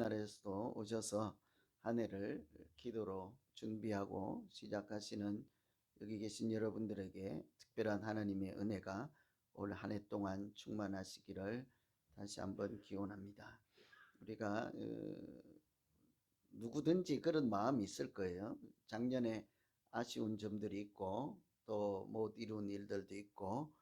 날에서도 오셔서 한 해를 기도로 준비하고 시작하시는 여기 계신 여러분들에게 특별한 하나님의 은혜가 올 한 해 동안 충만하시기를 다시 한번 기원합니다. 우리가 어, 누구든지 그런 마음이 있을 거예요. 작년에 아쉬운 점들이 있고 또 못 이룬 일들도 있고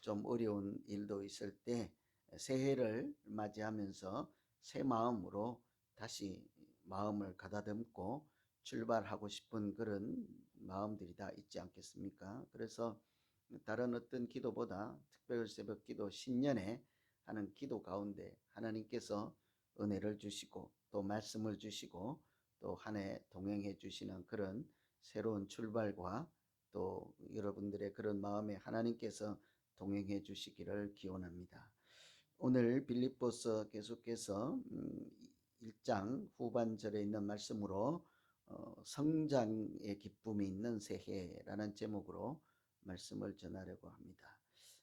좀 어려운 일도 있을 때 새해를 맞이하면서 새 마음으로 다시 마음을 가다듬고 출발하고 싶은 그런 마음들이 다 있지 않겠습니까? 그래서 다른 어떤 기도보다 특별 새벽 기도 신년에 하는 기도 가운데 하나님께서 은혜를 주시고 또 말씀을 주시고 또 한 해 동행해 주시는 그런 새로운 출발과 또 여러분들의 그런 마음에 하나님께서 동행해 주시기를 기원합니다. 오늘 빌립보서 계속해서 1장 후반절에 있는 말씀으로 어, 성장의 기쁨이 있는 새해라는 제목으로 말씀을 전하려고 합니다.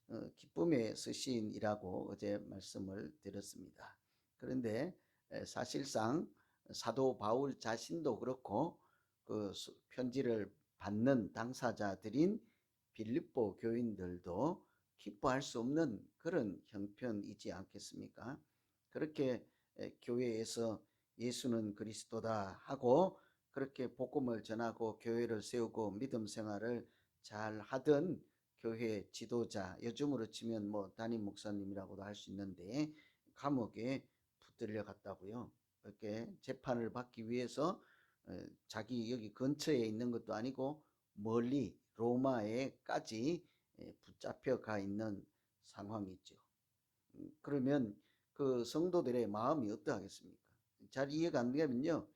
어, 기쁨의 서신이라고 어제 말씀을 드렸습니다. 그런데 사실상 사도 바울 자신도 그렇고 그 편지를 받는 당사자들인 빌립보 교인들도 기뻐할 수 없는 그런 형편이지 않겠습니까? 그렇게 교회에서 예수는 그리스도다 하고 그렇게 복음을 전하고 교회를 세우고 믿음 생활을 잘 하던 교회 지도자 요즘으로 치면 뭐 담임 목사님이라고도 할 수 있는데 감옥에 붙들려 갔다고요. 이렇게 재판을 받기 위해서 자기 여기 근처에 있는 것도 아니고 멀리 로마에까지 붙잡혀 가 있는 상황이죠. 음, 그러면 그 성도들의 마음이 어떠하겠습니까? 잘 이해가 안 되면요.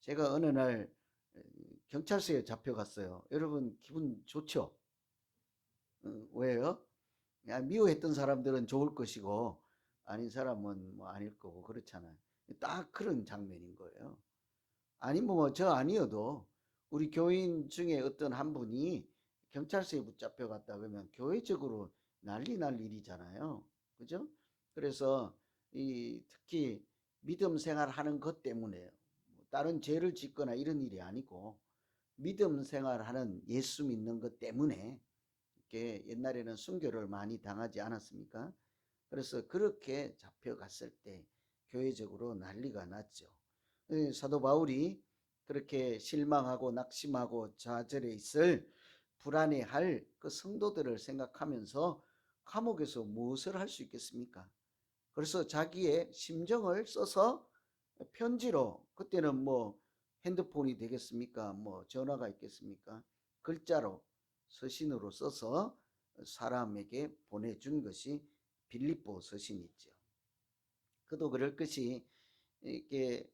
제가 어느 날 경찰서에 잡혀갔어요. 여러분 기분 좋죠? 어, 왜요? 미워했던 사람들은 좋을 것이고 아닌 사람은 뭐 아닐 거고 그렇잖아요. 딱 그런 장면인 거예요. 아니 뭐 저 아니어도 우리 교인 중에 어떤 한 분이 경찰서에 붙잡혀 갔다 그러면 교회적으로 난리 날 일이잖아요. 그죠? 그래서 이 특히 믿음 생활하는 것 때문에 뭐 다른 죄를 짓거나 이런 일이 아니고 믿음 생활하는 예수 믿는 것 때문에 이렇게 옛날에는 순교를 많이 당하지 않았습니까? 그래서 그렇게 잡혀갔을 때 교회적으로 난리가 났죠. 사도 바울이 그렇게 실망하고 낙심하고 좌절해 있을 불안해할 그 성도들을 생각하면서 감옥에서 무엇을 할 수 있겠습니까? 그래서 자기의 심정을 써서 편지로 그때는 뭐 핸드폰이 되겠습니까? 뭐 전화가 있겠습니까? 글자로 서신으로 써서 사람에게 보내준 것이 빌립보 서신이죠. 그도 그럴 것이 이게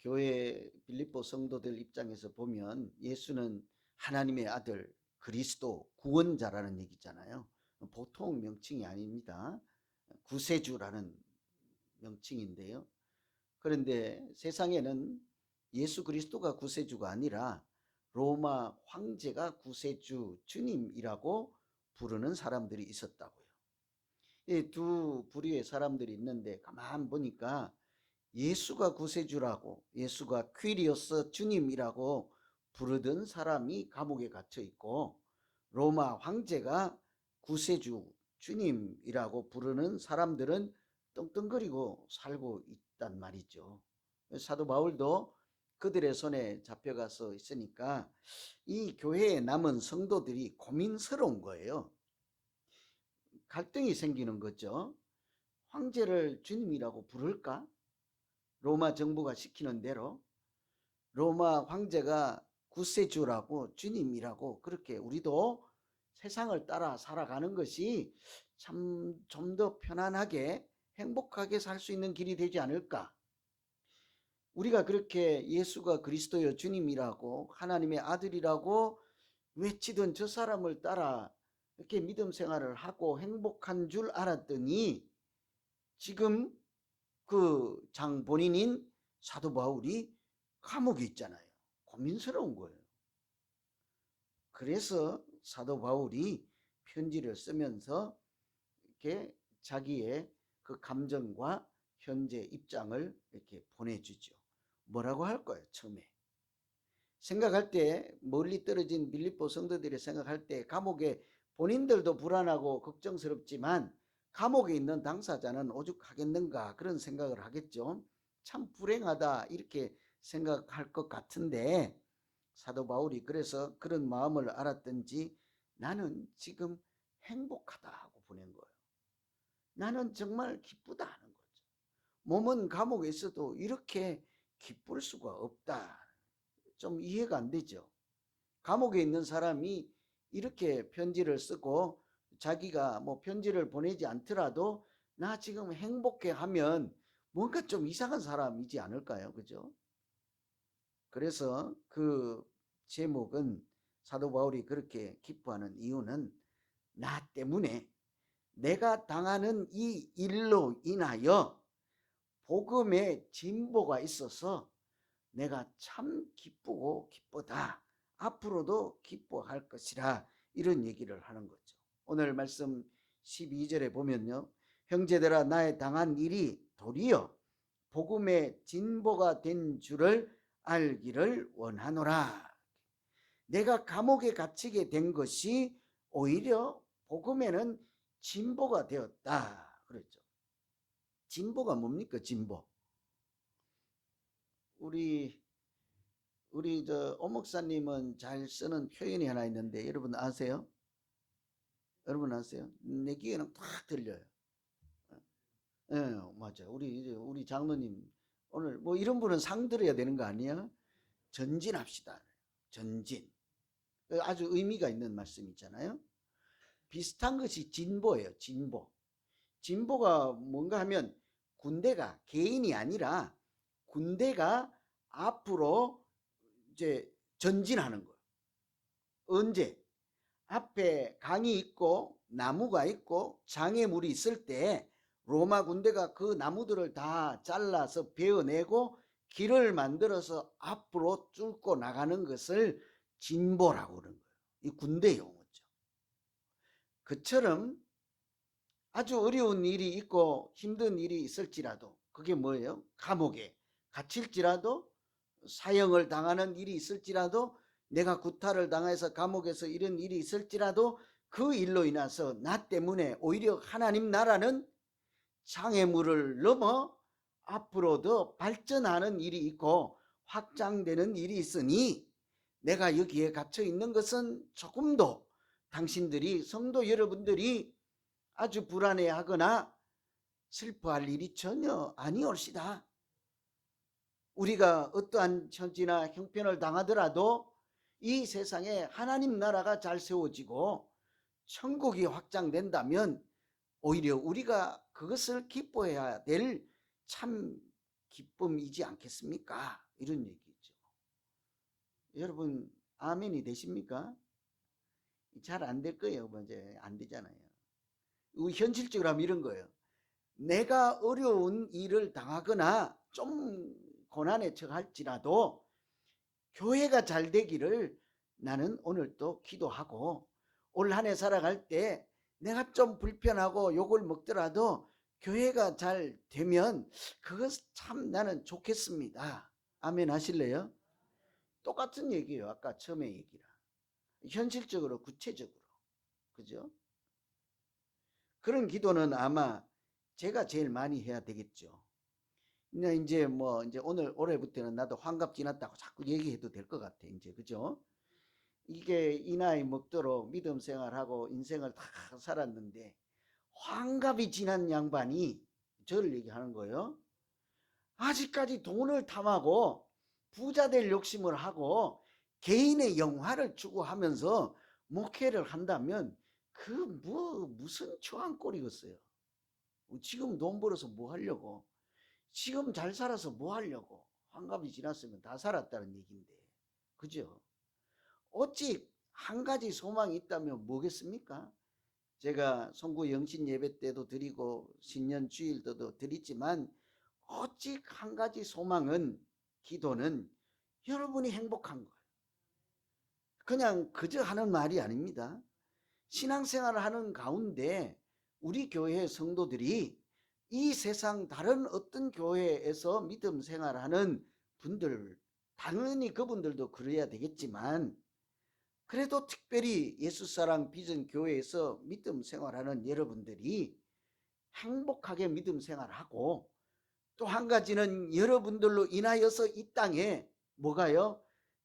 교회 빌립보 성도들 입장에서 보면 예수는 하나님의 아들 그리스도 구원자라는 얘기잖아요. 보통 명칭이 아닙니다. 구세주라는 명칭인데요. 그런데 세상에는 예수 그리스도가 구세주가 아니라 로마 황제가 구세주 주님이라고 부르는 사람들이 있었다고요. 이 두 부류의 사람들이 있는데 가만 보니까 예수가 구세주라고 예수가 퀴리오스 주님이라고 부르던 사람이 감옥에 갇혀 있고 로마 황제가 구세주 주님이라고 부르는 사람들은 떵떵거리고 살고 있단 말이죠. 사도 바울도 그들의 손에 잡혀가서 있으니까 이 교회에 남은 성도들이 고민스러운 거예요. 갈등이 생기는 거죠. 황제를 주님이라고 부를까? 로마 정부가 시키는 대로 로마 황제가 구세주라고 주님이라고 그렇게 우리도 세상을 따라 살아가는 것이 참 좀 더 편안하게 행복하게 살 수 있는 길이 되지 않을까? 우리가 그렇게 예수가 그리스도여 주님이라고 하나님의 아들이라고 외치던 저 사람을 따라 이렇게 믿음 생활을 하고 행복한 줄 알았더니 지금 그 장 본인인 사도 바울이 감옥에 있잖아요. 고민스러운 거예요. 그래서 사도 바울이 편지를 쓰면서 이렇게 자기의 그 감정과 현재 입장을 이렇게 보내주죠. 뭐라고 할 거예요, 처음에? 생각할 때 멀리 떨어진 빌립보 성도들이 생각할 때 감옥에 본인들도 불안하고 걱정스럽지만 감옥에 있는 당사자는 오죽하겠는가 그런 생각을 하겠죠. 참 불행하다 이렇게 생각할 것 같은데 사도 바울이 그래서 그런 마음을 알았던지 나는 지금 행복하다 하고 보낸 거예요. 나는 정말 기쁘다 하는 거죠. 몸은 감옥에 있어도 이렇게 기쁠 수가 없다. 좀 이해가 안 되죠. 감옥에 있는 사람이 이렇게 편지를 쓰고 자기가 뭐 편지를 보내지 않더라도 나 지금 행복해 하면 뭔가 좀 이상한 사람이지 않을까요? 그죠? 그래서 그 제목은 사도 바울이 그렇게 기뻐하는 이유는 나 때문에 내가 당하는 이 일로 인하여 복음의 진보가 있어서 내가 참 기쁘고 기쁘다. 앞으로도 기뻐할 것이라 이런 얘기를 하는 거죠. 오늘 말씀 12절에 보면요. 형제들아 나의 당한 일이 도리어 복음의 진보가 된 줄을 알기를 원하노라. 내가 감옥에 갇히게 된 것이 오히려 복음에는 진보가 되었다. 그랬죠. 진보가 뭡니까? 진보. 우리 우리 저 오목사님은 잘 쓰는 표현이 하나 있는데 여러분 아세요? 여러분 아세요? 내 귀에는 탁 들려요. 예, 네, 맞아요. 우리 우리 장로님 오늘 뭐 이런 분은 상 드려야 되는 거 아니야? 전진합시다. 전진. 그 아주 의미가 있는 말씀 있잖아요. 비슷한 것이 진보예요. 진보. 진보가 뭔가 하면 군대가 개인이 아니라 군대가 앞으로 이제 전진하는 거예요. 언제? 앞에 강이 있고 나무가 있고 장애물이 있을 때 로마 군대가 그 나무들을 다 잘라서 베어내고 길을 만들어서 앞으로 뚫고 나가는 것을 진보라고 그러는 거예요. 이 군대 용어죠. 그처럼 아주 어려운 일이 있고 힘든 일이 있을지라도 그게 뭐예요? 감옥에 갇힐지라도 사형을 당하는 일이 있을지라도 내가 구타를 당해서 감옥에서 이런 일이 있을지라도 그 일로 인해서 나 때문에 오히려 하나님 나라는 장애물을 넘어 앞으로 더 발전하는 일이 있고 확장되는 일이 있으니 내가 여기에 갇혀 있는 것은 조금도 당신들이 성도 여러분들이 아주 불안해하거나 슬퍼할 일이 전혀 아니올시다. 우리가 어떠한 현지나 형편을 당하더라도 이 세상에 하나님 나라가 잘 세워지고 천국이 확장된다면 오히려 우리가 그것을 기뻐해야 될 참 기쁨이지 않겠습니까? 이런 얘기죠. 여러분 아멘이 되십니까? 잘 안 될 거예요. 먼저 안 되잖아요. 현실적으로 하면 이런 거예요. 내가 어려운 일을 당하거나 좀 고난에 처할지라도 교회가 잘 되기를 나는 오늘 또 기도하고 올 한 해 살아갈 때 내가 좀 불편하고 욕을 먹더라도 교회가 잘 되면 그것 참 나는 좋겠습니다. 아멘 하실래요? 똑같은 얘기예요. 아까 처음에 얘기랑. 현실적으로 구체적으로. 그죠? 그런 기도는 아마 제가 제일 많이 해야 되겠죠. 이제 뭐 이제 오늘 올해부터는 나도 환갑 지났다고 자꾸 얘기해도 될 것 같아. 이제 그죠? 이게 이 나이 먹도록 믿음 생활하고 인생을 다 살았는데 환갑이 지난 양반이 저를 얘기하는 거예요. 아직까지 돈을 탐하고 부자 될 욕심을 하고 개인의 영화를 추구하면서 목회를 한다면 그 뭐 무슨 초한 꼴이겠어요. 지금 돈 벌어서 뭐 하려고 지금 잘 살아서 뭐 하려고 환갑이 지났으면 다 살았다는 얘기인데 그죠? 어찌 한 가지 소망이 있다면 뭐겠습니까? 제가 송구 영신 예배 때도 드리고 신년 주일 때도 드리지만 어찌 한 가지 소망은 기도는 여러분이 행복한 거예요. 그냥 그저 하는 말이 아닙니다. 신앙생활을 하는 가운데 우리 교회 성도들이 이 세상 다른 어떤 교회에서 믿음 생활하는 분들 당연히 그분들도 그래야 되겠지만 그래도 특별히 예수사랑 비전 교회에서 믿음 생활하는 여러분들이 행복하게 믿음 생활하고 또 한 가지는 여러분들로 인하여서 이 땅에 뭐가요?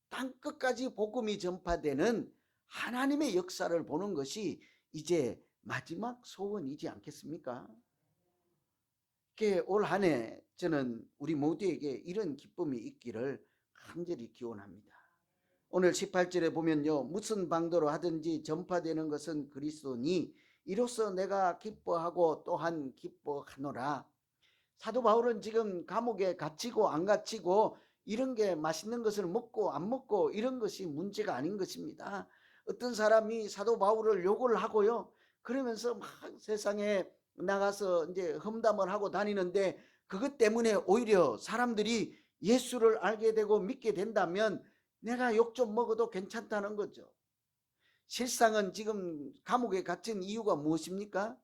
땅 끝까지 복음이 전파되는 하나님의 역사를 보는 것이 이제 마지막 소원이지 않겠습니까? 올 한해 저는 우리 모두에게 이런 기쁨이 있기를 간절히 기원합니다. 오늘 18절에 보면요. 무슨 방도로 하든지 전파되는 것은 그리스도니 이로써 내가 기뻐하고 또한 기뻐하노라. 사도 바울은 지금 감옥에 갇히고 안 갇히고 이런 게 맛있는 것을 먹고 안 먹고 이런 것이 문제가 아닌 것입니다. 어떤 사람이 사도 바울을 욕을 하고요. 그러면서 막 세상에 나가서 이제 험담을 하고 다니는데 그것 때문에 오히려 사람들이 예수를 알게 되고 믿게 된다면 내가 욕 좀 먹어도 괜찮다는 거죠. 실상은 지금 감옥에 갇힌 이유가 무엇입니까?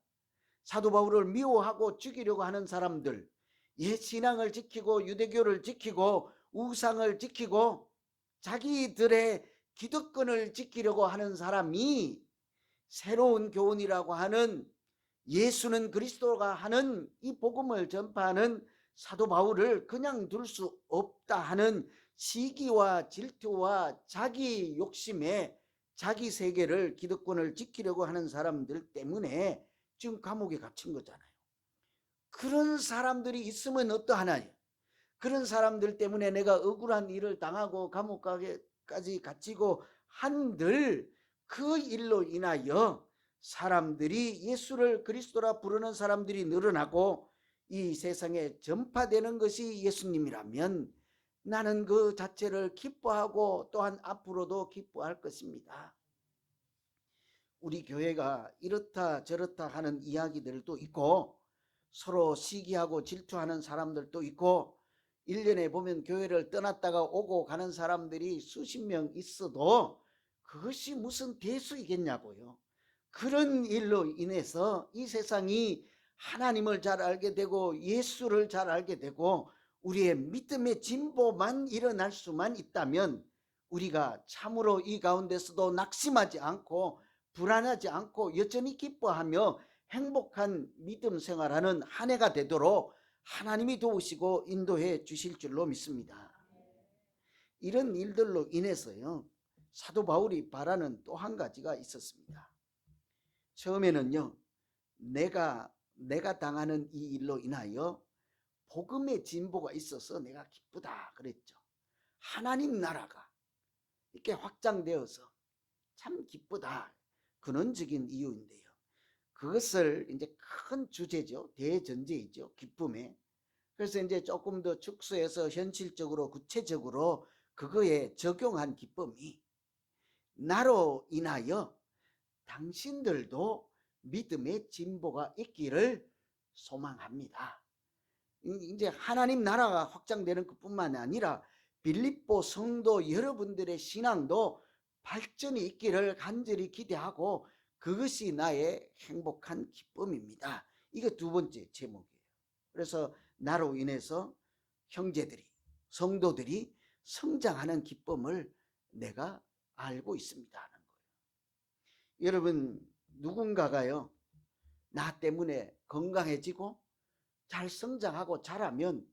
사도 바울을 미워하고 죽이려고 하는 사람들, 옛 신앙을 지키고 유대교를 지키고 우상을 지키고 자기들의 기득권을 지키려고 하는 사람이 새로운 교훈이라고 하는 예수는 그리스도가 하는 이 복음을 전파하는 사도 바울을 그냥 둘 수 없다 하는 시기와 질투와 자기 욕심에 자기 세계를 기득권을 지키려고 하는 사람들 때문에 지금 감옥에 갇힌 거잖아요. 그런 사람들이 있으면 어떠하나요? 그런 사람들 때문에 내가 억울한 일을 당하고 감옥까지 갇히고 한들 그 일로 인하여 사람들이 예수를 그리스도라 부르는 사람들이 늘어나고 이 세상에 전파되는 것이 예수님이라면 나는 그 자체를 기뻐하고 또한 앞으로도 기뻐할 것입니다. 우리 교회가 이렇다 저렇다 하는 이야기들도 있고 서로 시기하고 질투하는 사람들도 있고 1년에 보면 교회를 떠났다가 오고 가는 사람들이 수십 명 있어도 그것이 무슨 대수이겠냐고요. 그런 일로 인해서 이 세상이 하나님을 잘 알게 되고 예수를 잘 알게 되고 우리의 믿음의 진보만 일어날 수만 있다면 우리가 참으로 이 가운데서도 낙심하지 않고 불안하지 않고 여전히 기뻐하며 행복한 믿음 생활하는 한 해가 되도록 하나님이 도우시고 인도해 주실 줄로 믿습니다. 이런 일들로 인해서요. 사도 바울이 바라는 또 한 가지가 있었습니다. 처음에는요. 내가 내가 당하는 이 일로 인하여 복음의 진보가 있어서 내가 기쁘다 그랬죠. 하나님 나라가 이렇게 확장되어서 참 기쁘다. 근원적인 이유인데요. 그것을 이제 큰 주제죠. 대전제이죠. 기쁨에. 그래서 이제 조금 더 축소해서 현실적으로 구체적으로 그거에 적용한 기쁨이 나로 인하여 당신들도 믿음의 진보가 있기를 소망합니다. 이제 하나님 나라가 확장되는 것뿐만 아니라 빌립보 성도 여러분들의 신앙도 발전이 있기를 간절히 기대하고 그것이 나의 행복한 기쁨입니다. 이게 두 번째 제목이에요. 그래서 나로 인해서 형제들이 성도들이 성장하는 기쁨을 내가 알고 있습니다 하는 거예요. 여러분 누군가가요 나 때문에 건강해지고 잘 성장하고 자라면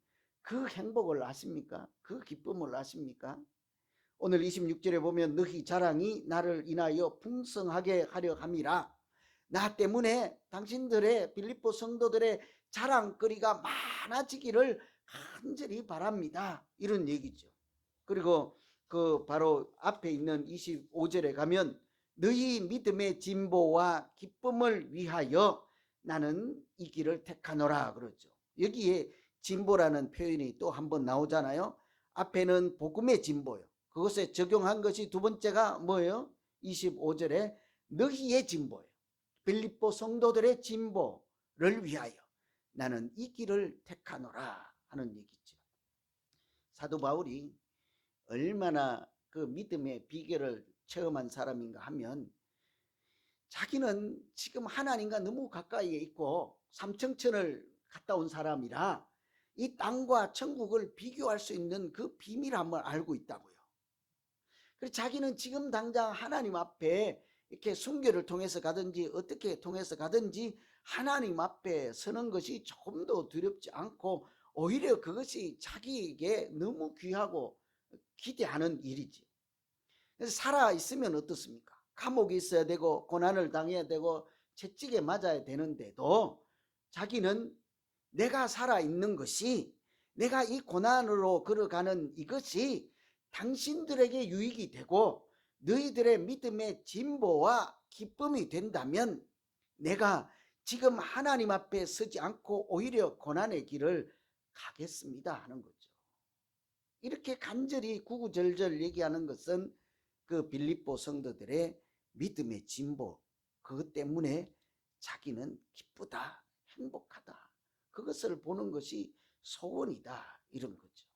그 행복을 아십니까? 그 기쁨을 아십니까? 오늘 26절에 보면 너희 자랑이 나를 인하여 풍성하게 하려 함이라. 나 때문에 당신들의 빌립보 성도들의 자랑거리가 많아지기를 간절히 바랍니다. 이런 얘기죠. 그리고 그 바로 앞에 있는 25절에 가면 너희 믿음의 진보와 기쁨을 위하여 나는 이 길을 택하노라 그러죠. 여기에 진보라는 표현이 또 한 번 나오잖아요. 앞에는 복음의 진보요. 그것에 적용한 것이 두 번째가 뭐예요? 25절에 너희의 진보예요. 빌립보 성도들의 진보를 위하여 나는 이 길을 택하노라 하는 얘기죠. 사도 바울이 얼마나 그 믿음의 비결을 체험한 사람인가 하면 자기는 지금 하나님과 너무 가까이에 있고 삼청천을 갔다 온 사람이라 이 땅과 천국을 비교할 수 있는 그 비밀함을 알고 있다고요. 그래서 자기는 지금 당장 하나님 앞에 이렇게 순교를 통해서 가든지 어떻게 통해서 가든지 하나님 앞에 서는 것이 조금 더 두렵지 않고 오히려 그것이 자기에게 너무 귀하고 기대하는 일이지. 살아 있으면 어떻습니까? 감옥에 있어야 되고 고난을 당해야 되고 채찍에 맞아야 되는데도 자기는 내가 살아 있는 것이 내가 이 고난으로 걸어가는 이것이 당신들에게 유익이 되고 너희들의 믿음의 진보와 기쁨이 된다면 내가 지금 하나님 앞에 서지 않고 오히려 고난의 길을 가겠습니다 하는 거죠. 이렇게 간절히 구구절절 얘기하는 것은 그 빌립보 성도들의 믿음의 진보 그것 때문에 자기는 기쁘다 행복하다 그것을 보는 것이 소원이다 이런 거죠.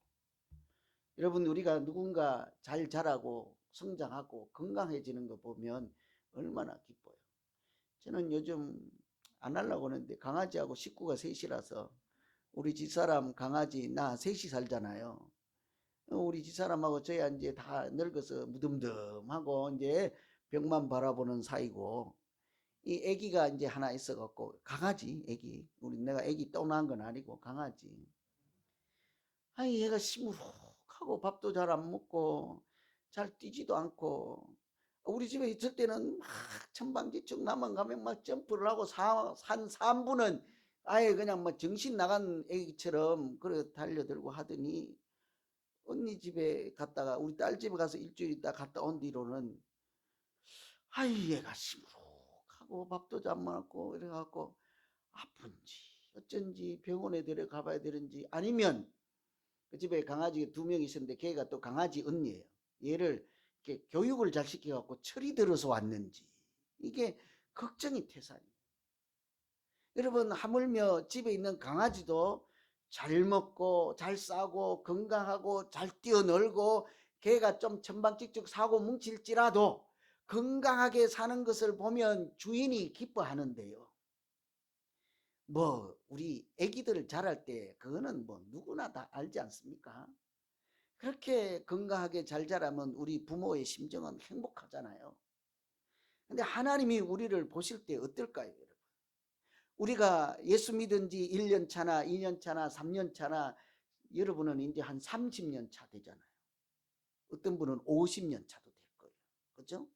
여러분 우리가 누군가 잘 자라고 성장하고 건강해지는 거 보면 얼마나 기뻐요. 저는 요즘 안 하려고 하는데 강아지하고 식구가 셋이라서 우리 집사람 강아지 나 셋이 살잖아요. 우리 집사람하고 저야 이제 다 늙어서 무덤덤하고 이제 벽만 바라보는 사이고 이 아기가 이제 하나 있어 갖고 강아지 아기 우리 내가 아기 또 낳은 건 아니고 강아지. 아니 얘가 시무룩하고 밥도 잘 안 먹고 잘 뛰지도 않고 우리 집에 있을 때는 막 천방지축 나만 가면 막 점프를 하고 사, 한 3분은 아예 그냥 뭐 정신 나간 애기처럼 그래 달려들고 하더니 언니 집에 갔다가 우리 딸 집에 가서 일주일 있다 갔다 온 뒤로는 아이 얘가 시무룩하고 밥도 잘 먹고 이래갖고 아픈지 어쩐지 병원에 데려가 봐야 되는지 아니면 그 집에 강아지 두 명 있었는데 걔가 또 강아지 언니예요. 얘를 이렇게 교육을 잘 시켜갖고 철이 들어서 왔는지 이게 걱정이 태산이에요. 여러분 하물며 집에 있는 강아지도 잘 먹고 잘 싸고 건강하고 잘 뛰어놀고 개가 좀 천방지축 사고 뭉칠지라도 건강하게 사는 것을 보면 주인이 기뻐하는데요. 뭐 우리 아기들을 자랄 때 그거는 뭐 누구나 다 알지 않습니까? 그렇게 건강하게 잘 자라면 우리 부모의 심정은 행복하잖아요. 근데 하나님이 우리를 보실 때 어떨까요, 여러분? 우리가 예수 믿은 지 1년 차나 2년 차나 3년 차나 여러분은 이제 한 30년 차 되잖아요. 어떤 분은 50년 차도 될 거예요. 그죠?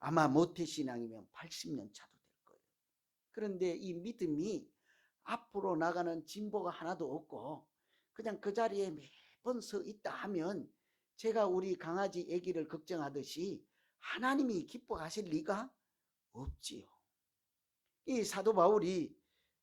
아마 모태신앙이면 80년 차도 될 거예요. 그런데 이 믿음이 앞으로 나가는 진보가 하나도 없고 그냥 그 자리에 매번 서 있다 하면 제가 우리 강아지 애기를 걱정하듯이 하나님이 기뻐하실 리가 없지요. 이 사도 바울이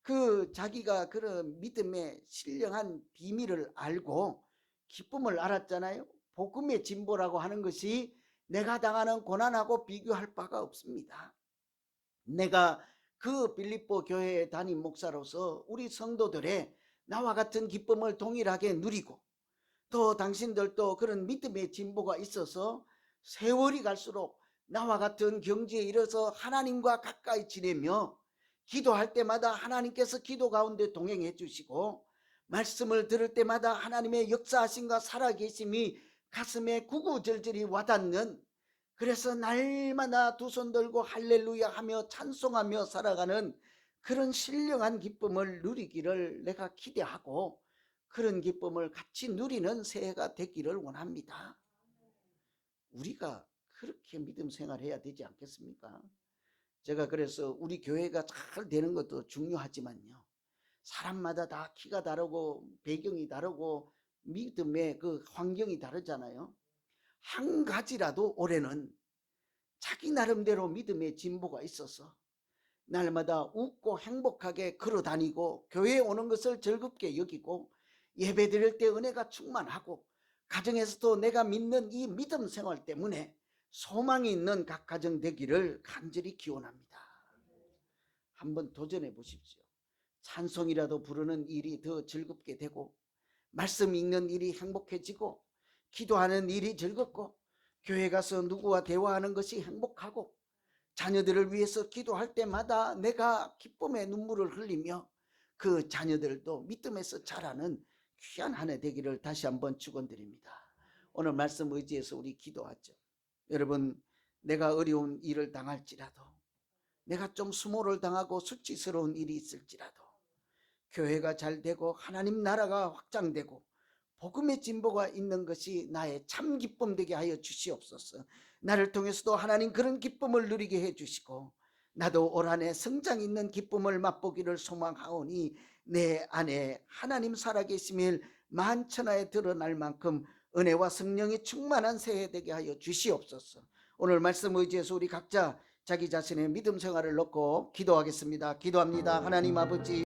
그 자기가 그런 믿음의 신령한 비밀을 알고 기쁨을 알았잖아요. 복음의 진보라고 하는 것이 내가 당하는 고난하고 비교할 바가 없습니다. 내가 그 빌립보 교회의 담임 목사로서 우리 성도들의 나와 같은 기쁨을 동일하게 누리고 또 당신들도 그런 믿음의 진보가 있어서 세월이 갈수록 나와 같은 경지에 이르서 하나님과 가까이 지내며 기도할 때마다 하나님께서 기도 가운데 동행해 주시고 말씀을 들을 때마다 하나님의 역사하심과 살아계심이 가슴에 구구절절히 와닿는 그래서 날마다 두 손 들고 할렐루야 하며 찬송하며 살아가는 그런 신령한 기쁨을 누리기를 내가 기대하고 그런 기쁨을 같이 누리는 새해가 되기를 원합니다. 우리가 그렇게 믿음 생활해야 되지 않겠습니까? 제가 그래서 우리 교회가 잘 되는 것도 중요하지만요. 사람마다 다 키가 다르고 배경이 다르고 믿음의 그 환경이 다르잖아요. 한 가지라도 올해는 자기 나름대로 믿음의 진보가 있어서 날마다 웃고 행복하게 걸어 다니고 교회에 오는 것을 즐겁게 여기고 예배 드릴 때 은혜가 충만하고 가정에서도 내가 믿는 이 믿음 생활 때문에 소망이 있는 각 가정 되기를 간절히 기원합니다. 한번 도전해 보십시오. 찬송이라도 부르는 일이 더 즐겁게 되고 말씀 읽는 일이 행복해지고 기도하는 일이 즐겁고 교회 가서 누구와 대화하는 것이 행복하고 자녀들을 위해서 기도할 때마다 내가 기쁨의 눈물을 흘리며 그 자녀들도 믿음에서 자라는 귀한 한 해 되기를 다시 한번 축원드립니다. 오늘 말씀 의지해서 우리 기도하죠. 여러분 내가 어려운 일을 당할지라도 내가 좀 수모를 당하고 수치스러운 일이 있을지라도 교회가 잘 되고 하나님 나라가 확장되고 복음의 진보가 있는 것이 나의 참 기쁨 되게 하여 주시옵소서. 나를 통해서도 하나님 그런 기쁨을 누리게 해 주시고 나도 올 한해 성장 있는 기쁨을 맛보기를 소망하오니 내 안에 하나님 살아계심을 만천하에 드러날 만큼 은혜와 성령이 충만한 새해 되게 하여 주시옵소서. 오늘 말씀 의지해서 우리 각자 자기 자신의 믿음 생활을 놓고 기도하겠습니다. 기도합니다. 하나님 아버지